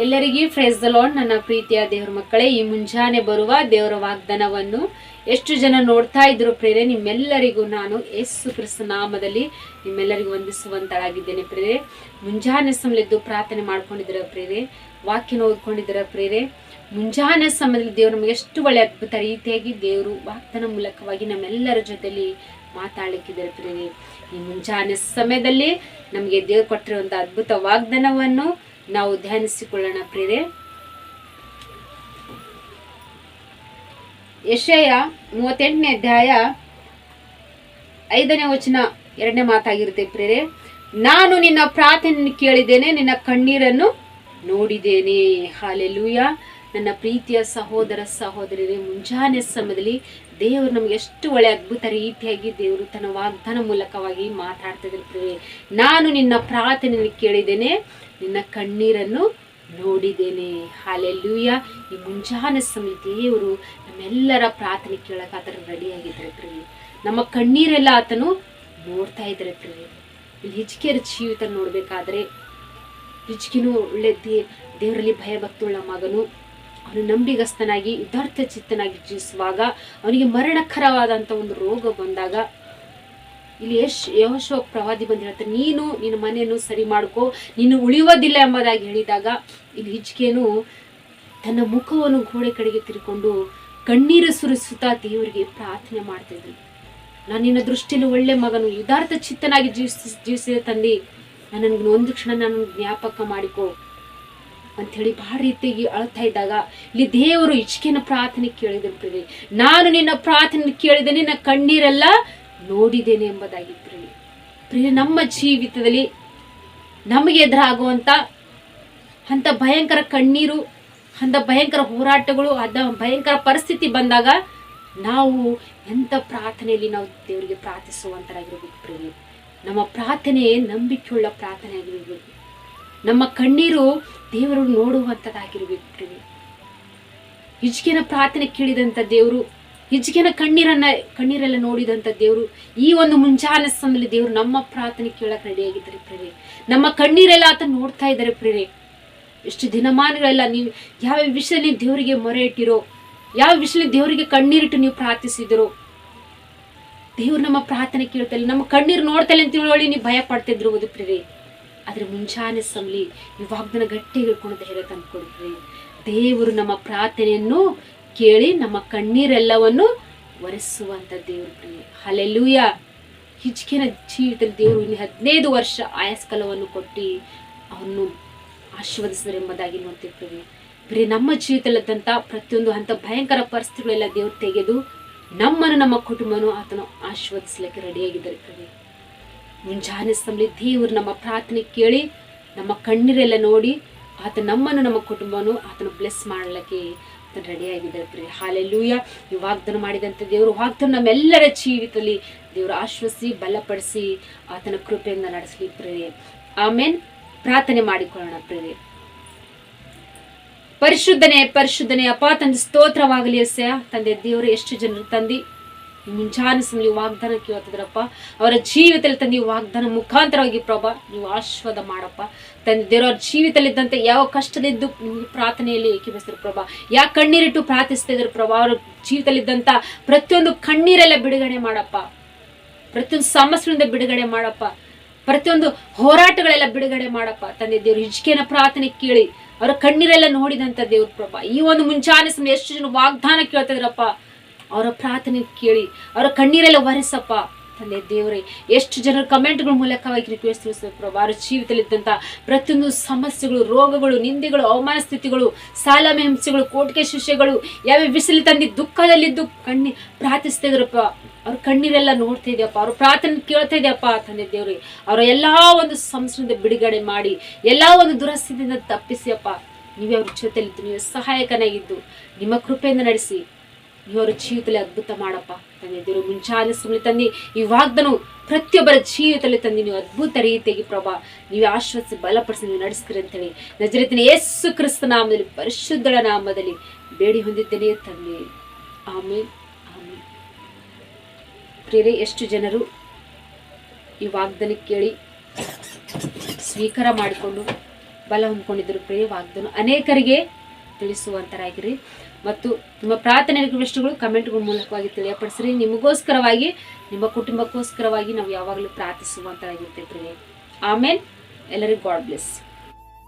ಎಲ್ಲರಿಗೂ phrase the ನನ್ನ ಪ್ರೀತಿಯ ದೇವರ ಮಕ್ಕಳೇ, ಈ ಮುಂಜಾನೆ ಬರುವ ದೇವರ ವಾಗ್ದಾನವನ್ನು ಎಷ್ಟು ಜನ ನೋಡ್ತಾ ಇದ್ರು ಪ್ರೇರೆ ನಿಮ್ಮೆಲ್ಲರಿಗೂ ನಾನು ಯೇಸು ಕ್ರಿಸ್ತ ನಾಮದಲ್ಲಿ ನಿಮ್ಮೆಲ್ಲರಿಗೂ ವಂದಿಸುವಂತಳಾಗಿದ್ದೇನೆ ಪ್ರೇರೆ ಮುಂಜಾನೆ ಸಮಯದ್ದು ಪ್ರಾರ್ಥನೆ ಮಾಡ್ಕೊಂಡಿದ್ದೀರ ಪ್ರೇರೆ ವಾಕ್ಯನ ಓದ್ಕೊಂಡಿದ್ದೀರ ಪ್ರೇರೆ ಮುಂಜಾನೆ ಸಮಯದಲ್ಲಿ ದೇವರು ನಮಗೆ ಎಷ್ಟು ಒಳ್ಳೆ ಅದ್ಭುತ ರೀತಿಯಾಗಿ ದೇವರು ವಾಗ್ದಾನ ಮೂಲಕವಾಗಿ ನಮ್ಮೆಲ್ಲರ ಜೊತೆಯಲ್ಲಿ ಮಾತಾಡಲಿಕ್ಕಿದ್ದಾರೆ ಪ್ರೇರೆ ಈ ಮುಂಜಾನೆ ಸಮಯದಲ್ಲಿ ನಮಗೆ ದೇವರು ಕೊಟ್ಟಿರುವಂಥ ಅದ್ಭುತ ವಾಗ್ದಾನವನ್ನು ನಾವು ಧ್ಯಾನಿಸಿಕೊಳ್ಳೋಣ ಪ್ರೇರೆ ಯಶಯ ಮೂವತ್ತೆಂಟನೇ ಅಧ್ಯಾಯ ಐದನೇ ವಚನ ಎರಡನೇ ಮಾತಾಗಿರುತ್ತೆ ಪ್ರೇರೆ ನಾನು ನಿನ್ನ ಪ್ರಾರ್ಥನೆಯನ್ನು ಕೇಳಿದ್ದೇನೆ, ನಿನ್ನ ಕಣ್ಣೀರನ್ನು ನೋಡಿದ್ದೇನೆ. ಹಾಲೆಲೂಯ. ನನ್ನ ಪ್ರೀತಿಯ ಸಹೋದರ ಸಹೋದರಿಯರೇ, ಮುಂಜಾನೆ ಸಮಯದಲ್ಲಿ ದೇವರು ನಮ್ಗೆ ಎಷ್ಟು ಒಳ್ಳೆ ಅದ್ಭುತ ರೀತಿಯಾಗಿ ದೇವರು ತನ್ನ ವಾಗ್ದಾನ ಮೂಲಕವಾಗಿ ಮಾತಾಡ್ತಿದ್ರು ನಾನು ನಿನ್ನ ಪ್ರಾರ್ಥನೆಯನ್ನು ಕೇಳಿದ್ದೇನೆ, ನಿನ್ನ ಕಣ್ಣೀರನ್ನು ನೋಡಿದ್ದೇನೆ. ಹಾಲೆಲ್ಲೂಯ. ಈ ಮುಂಜಾನೆ ಸಮಯ ದೇವರು ನಮ್ಮೆಲ್ಲರ ಪ್ರಾರ್ಥನೆ ಕೇಳಕ್ಕೆ ಆತನ ರೆಡಿಯಾಗಿದ್ದಾರೆ ಪ್ರಿಯೆ ನಮ್ಮ ಕಣ್ಣೀರೆಲ್ಲ ಆತನು ನೋಡ್ತಾ ಇದ್ದಾರೆ ಪ್ರಿಯೆ ಇಲ್ಲಿ ಹಿಜ್ಕಿಯರ ಜೀವಿತ ನೋಡಬೇಕಾದ್ರೆ ಹಿಜ್ಕಿನೂ ಒಳ್ಳೆ ದೇ ದೇವರಲ್ಲಿ ಭಯಭಕ್ತುಳ್ಳ ಮಗನು. ಅವನು ನಂಬಿಗಸ್ತನಾಗಿ ಯಥಾರ್ಥ ಚಿತ್ತನಾಗಿ ಜೀವಿಸುವಾಗ ಅವನಿಗೆ ಮರಣಕರವಾದಂಥ ಒಂದು ರೋಗ ಬಂದಾಗ ಇಲ್ಲಿ ಯಶ್ ಯಶೋ ಪ್ರವಾದಿ ಬಂದು ಹೇಳ್ತಾರೆ ನೀನು ನಿನ್ನ ಮನೆಯನ್ನು ಸರಿ ಮಾಡ್ಕೋ, ನೀನು ಉಳಿಯೋದಿಲ್ಲ ಎಂಬುದಾಗಿ ಹೇಳಿದಾಗ ಇಲ್ಲಿ ಹಿಚ್ಕೇನು ತನ್ನ ಮುಖವನ್ನು ಗೋಡೆ ಕಡೆಗೆ ತಿರ್ಕೊಂಡು ಕಣ್ಣೀರು ಸುರಿಸುತ್ತಾ ದೇವರಿಗೆ ಪ್ರಾರ್ಥನೆ ಮಾಡ್ತಿದ್ರು ನಾನು ನಿನ್ನ ದೃಷ್ಟಿಯಲ್ಲಿ ಒಳ್ಳೆ ಮಗನು ಯಥಾರ್ಥ ಚಿತ್ತನಾಗಿ ಜೀವಿಸ, ಜೀವಿಸಿದ ತಂದೆ ನನಗೆ ಒಂದು ಕ್ಷಣ ನಾನು ಜ್ಞಾಪಕ ಮಾಡಿಕೊ. ಅಂಥೇಳಿ ಬಹಳ ರೀತಿಯಾಗಿ ಅಳ್ತಾ ಇದ್ದಾಗ ಇಲ್ಲಿ ದೇವರು ಇಚ್ಕೆನ ಪ್ರಾರ್ಥನೆ ಕೇಳಿದನು ಪ್ರೀ ನಾನು ನಿನ್ನ ಪ್ರಾರ್ಥನೆ ಕೇಳಿದೆ, ನಿನ್ನ ಕಣ್ಣೀರೆಲ್ಲ ನೋಡಿದ್ದೇನೆ ಎಂಬುದಾಗಿ ಪ್ರೀ ಪ್ರಿಯ ನಮ್ಮ ಜೀವಿತದಲ್ಲಿ ನಮಗೆ ಎದುರಾಗುವಂಥ ಅಂಥ ಭಯಂಕರ ಕಣ್ಣೀರು, ಅಂಥ ಭಯಂಕರ ಹೋರಾಟಗಳು ಅದ ಭಯಂಕರ ಪರಿಸ್ಥಿತಿ ಬಂದಾಗ ನಾವು ಎಂಥ ಪ್ರಾರ್ಥನೆಯಲ್ಲಿ ನಾವು ದೇವರಿಗೆ ಪ್ರಾರ್ಥಿಸುವಂತರಾಗಿರ್ಬೇಕು ಪ್ರೀ ನಮ್ಮ ಪ್ರಾರ್ಥನೆ ನಂಬಿಕೆಯುಳ್ಳ ಪ್ರಾರ್ಥನೆ ಆಗಿರಬೇಕು ನಮ್ಮ ಕಣ್ಣೀರು ದೇವರು ನೋಡುವಂಥದ್ದಾಗಿರ್ಬೇಕು ಹಿಜ್ಕೆನ ಪ್ರಾರ್ಥನೆ ಕೇಳಿದಂಥ ದೇವರು ಹಿಜ್ಕಿನ ಕಣ್ಣೀರನ್ನ, ಕಣ್ಣೀರೆಲ್ಲ ನೋಡಿದಂಥ ದೇವರು, ಈ ಒಂದು ಮುಂಜಾನೆ ಸಮಯದಲ್ಲಿ ದೇವರು ನಮ್ಮ ಪ್ರಾರ್ಥನೆ ಕೇಳಕ್ಕೆ ರೆಡಿಯಾಗಿದ್ದಾರೆ ಪ್ರೇರೆ ನಮ್ಮ ಕಣ್ಣೀರೆಲ್ಲ ಆತ ನೋಡ್ತಾ ಇದ್ದಾರೆ ಪ್ರೇರೆ ಎಷ್ಟು ದಿನಮಾನಗಳೆಲ್ಲ ನೀವು, ಯಾವ ವಿಷಯದಲ್ಲಿ ದೇವರಿಗೆ ಮೊರೆ ಇಟ್ಟಿರೋ, ಯಾವ ವಿಷಯದಲ್ಲಿ ದೇವರಿಗೆ ಕಣ್ಣೀರಿಟ್ಟು ನೀವು ಪ್ರಾರ್ಥಿಸಿದ್ರು, ದೇವ್ರು ನಮ್ಮ ಪ್ರಾರ್ಥನೆ ಕೇಳ್ತಲ್ಲ ನಮ್ಮ ಕಣ್ಣೀರು ನೋಡ್ತಲ್ಲ ಅಂತ ಹೇಳಿ ನೀವು ಭಯ ಪಡ್ತಿದ್ರು ಪ್ರೇರೆ ಆದ್ರೆ ಮುಂಜಾನೆ ಸಮಲಿ ವಾಗ್ದನ ಗಟ್ಟಿ ಹಿಡ್ಕೊಂಡು ಧೈರ್ಯ ತಂದ್ಕೊಡ್ರಿ ದೇವರು ನಮ್ಮ ಪ್ರಾರ್ಥನೆಯನ್ನು ಕೇಳಿ ನಮ್ಮ ಕಣ್ಣೀರೆಲ್ಲವನ್ನು ಒರೆಸುವಂಥ ದೇವರು ಪ್ರಿಯ. ಹಲೆಲೂಯ ಹಿಚ್ಕಿನ ಜೀವಿತದಲ್ಲಿ ದೇವರು ಇನ್ನು ಹದಿನೈದು ವರ್ಷ ಆಯಸ್ಕಲವನ್ನು ಕೊಟ್ಟು ಅವನ್ನು ಆಶೀರ್ವದಿಸಿದ್ರೆ ಎಂಬುದಾಗಿ ನೋಡ್ತಿರ್ತೀವಿ ಬರೀ ನಮ್ಮ ಜೀವಿತದಲ್ಲಿದ್ದಂಥ ಪ್ರತಿಯೊಂದು ಅಂಥ ಭಯಂಕರ ಪರಿಸ್ಥಿತಿಗಳೆಲ್ಲ ದೇವ್ರು ತೆಗೆದು ನಮ್ಮನ್ನು ನಮ್ಮ ಕುಟುಂಬನು ಆತನು ಆಶೀರ್ವದಿಸ್ಲಿಕ್ಕೆ ರೆಡಿಯಾಗಿದ್ದಾರೆ ಪ್ರಿಯ. ಮುಂಜಾನೆ ಸಮಲಿ ದೇವರು ನಮ್ಮ ಪ್ರಾರ್ಥನೆ ಕೇಳಿ, ನಮ್ಮ ಕಣ್ಣೀರೆಲ್ಲ ನೋಡಿ, ಆತ ನಮ್ಮನ್ನು, ನಮ್ಮ ಕುಟುಂಬನೂ ಆತನ ಬ್ಲೆಸ್ ಮಾಡಲಿಕ್ಕೆ ಆತನ ರೆಡಿಯಾಗಿದ್ದಾರೆ ಪ್ರಿಯ ಹಾಲೆಲ್ಲೂಯ ಈ ವಾಗ್ದಾನ ಮಾಡಿದಂಥ ದೇವರು, ವಾಗ್ದಾನ ನಮ್ಮೆಲ್ಲರ ಜೀವಿತದಲ್ಲಿ ದೇವರು ಆಶ್ವಸಿ ಬಲಪಡಿಸಿ ಆತನ ಕೃಪೆಯಿಂದ ನಡೆಸಲಿ ಪ್ರಿಯೆ ಆಮೇನ್ ಪ್ರಾರ್ಥನೆ ಮಾಡಿಕೊಳ್ಳೋಣ ಪ್ರಿಯೆ ಪರಿಶುದ್ಧನೆ ಪರಿಶುದ್ಧನೆ, ಅಪ್ಪ ತಂದೆ, ಸ್ತೋತ್ರವಾಗಲಿ ಎಸ್ಯ ತಂದೆ, ದೇವರು ಎಷ್ಟು ಜನರು ತಂದಿ? ಮುಂಜಾನೆ ನೀವು ವಾಗ್ದಾನ ಕೇಳ್ತಿದ್ರಪ್ಪ, ಅವರ ಜೀವಿತದಲ್ಲಿ ತಂದೆ ವಾಗ್ದಾನ ಮುಖಾಂತರವಾಗಿ ಪ್ರಭಾ, ನೀವು ಆಶೀರ್ವಾದ ಮಾಡಪ್ಪ. ತಂದೆ ದೇವರವ್ರ ಜೀವಿತದಲ್ಲಿದ್ದಂತೆ ಯಾವ ಕಷ್ಟದಿದ್ದು ನಿಮಗೆ ಪ್ರಾರ್ಥನೆಯಲ್ಲಿ ಏಕೀಭವಿಸಿದ್ರು ಪ್ರಭಾ. ಯಾವ ಕಣ್ಣೀರಿಟ್ಟು ಪ್ರಾರ್ಥಿಸ್ತಾ ಇದ್ರು ಪ್ರಭಾ, ಅವರ ಜೀವಿತದಲ್ಲಿದ್ದಂಥ ಪ್ರತಿಯೊಂದು ಕಣ್ಣೀರೆಲ್ಲ ಬಿಡುಗಡೆ ಮಾಡಪ್ಪ. ಪ್ರತಿಯೊಂದು ಸಮಸ್ಯೆಯಿಂದ ಬಿಡುಗಡೆ ಮಾಡಪ್ಪ. ಪ್ರತಿಯೊಂದು ಹೋರಾಟಗಳೆಲ್ಲ ಬಿಡುಗಡೆ ಮಾಡಪ್ಪ. ತಂದೆ ದೇವ್ರು ಹಿಜ್ಕಿನ ಪ್ರಾರ್ಥನೆ ಕೇಳಿ, ಅವರ ಕಣ್ಣೀರೆಲ್ಲ ನೋಡಿದಂಥ ದೇವ್ರ ಪ್ರಭಾ. ಈ ಒಂದು ಮುಂಚಾನೆ ಸಮಯ ಎಷ್ಟು ಜನ ವಾಗ್ದಾನ ಕೇಳ್ತಿದ್ರಪ್ಪ. ಅವರ ಪ್ರಾರ್ಥನೆ ಕೇಳಿ, ಅವರ ಕಣ್ಣೀರೆಲ್ಲ ಒರೆಸಪ್ಪ. ತಂದೆ ದೇವರೇ, ಎಷ್ಟು ಜನರು ಕಮೆಂಟ್ಗಳ ಮೂಲಕವಾಗಿ ರಿಕ್ವೆಸ್ಟ್ ತಿಳಿಸಿದ್ರು ಅವರ ಜೀವಿತದಲ್ಲಿದ್ದಂಥ ಪ್ರತಿಯೊಂದು ಸಮಸ್ಯೆಗಳು, ರೋಗಗಳು, ನಿಂದೆಗಳು, ಅವಮಾನ ಸ್ಥಿತಿಗಳು ಸಾಲ ಹಿಂಸೆಗಳು ಕೋಟಿಗೆ ಶಿಷ್ಯಗಳು ಯಾವ ಬಿಸಿಲು ತಂದು ದುಃಖದಲ್ಲಿದ್ದು ಕಣ್ಣಿ ಪ್ರಾರ್ಥಿಸ್ತಾ ಇದ್ರಪ್ಪ ಅವ್ರ ಕಣ್ಣೀರೆಲ್ಲ ನೋಡ್ತಾ ಇದೆಯಪ್ಪ, ಅವ್ರ ಪ್ರಾರ್ಥನೆ ಕೇಳ್ತಾ ಇದೆಯಪ್ಪ, ತಂದೆ ದೇವ್ರಿ. ಅವರ ಎಲ್ಲ ಒಂದು ಸಂಸ್ಥೆಯಿಂದ ಬಿಡುಗಡೆ ಮಾಡಿ, ಎಲ್ಲ ಒಂದು ದುರಸ್ಥಿತಿಯಿಂದ ತಪ್ಪಿಸಿಯಪ್ಪ ನೀವೇ ಅವ್ರ ಜೊತೆಲಿದ್ದು, ನೀವೇ ಸಹಾಯಕನಾಗಿದ್ದು. ನಿಮ್ಮ ಕೃಪೆಯಿಂದ ನಡೆಸಿ. ಅವ್ರ ಜೀವಿತದಲ್ಲಿ ಅದ್ಭುತ ಮಾಡಪ್ಪ. ತಂದೆ, ದೇವರು ಮುಂಚಾನೆ ಸುಮ್ಮನೆ ತಂದೆ, ಈ ವಾಗ್ದನು ಪ್ರತಿಯೊಬ್ಬರ ಜೀವಿತದಲ್ಲಿ ತಂದೆ, ನೀವು ಅದ್ಭುತ ರೀತಿಯಾಗಿ ಪ್ರಭಾ, ನೀವು ಆಶ್ವಾಸ ಬಲಪಡಿಸಿ ನೀವು ನಡೆಸ್ತೀರಿ ಅಂತೇಳಿ ನಜರಿತಿನ ಯೇಸು ಕ್ರಿಸ್ತ ನಾಮದಲ್ಲಿ ಪರಿಶುದ್ಧಳ ನಾಮದಲ್ಲಿ ಬೇಡಿ ಹೊಂದಿದ್ದೇನೆ ತಂದೆ. ಆಮೇಲೆ ಆಮೇಲೆ ಪ್ರಿಯರೇ, ಎಷ್ಟು ಜನರು ಈ ವಾಗ್ದನ ಕೇಳಿ ಸ್ವೀಕಾರ ಮಾಡಿಕೊಂಡು ಬಲ ಹೊಂದ್ಕೊಂಡಿದ್ದರು. ಪ್ರಿಯ ವಾಗ್ದನು. ಅನೇಕರಿಗೆ ತಿಳಿಸುವಂತರಾಗಿರಿ ಮತ್ತು ನಿಮ್ಮ ಪ್ರಾರ್ಥನೆ ವಿಷಯಗಳು ಕಮೆಂಟ್ಗಳ ಮೂಲಕವಾಗಿ ತಿಳಿಯಪಡಿಸ್ರಿ. ನಿಮಗೋಸ್ಕರವಾಗಿ, ನಿಮ್ಮ ಕುಟುಂಬಕ್ಕೋಸ್ಕರವಾಗಿ ನಾವು ಯಾವಾಗಲೂ ಪ್ರಾರ್ಥಿಸುವಂತರಾಗಿರ್ತೇವೆ ಪ್ರಿಯ ಆಮೇಲೆ ಎಲ್ಲರಿಗೂ ಗಾಡ್ ಬ್ಲೆಸ್.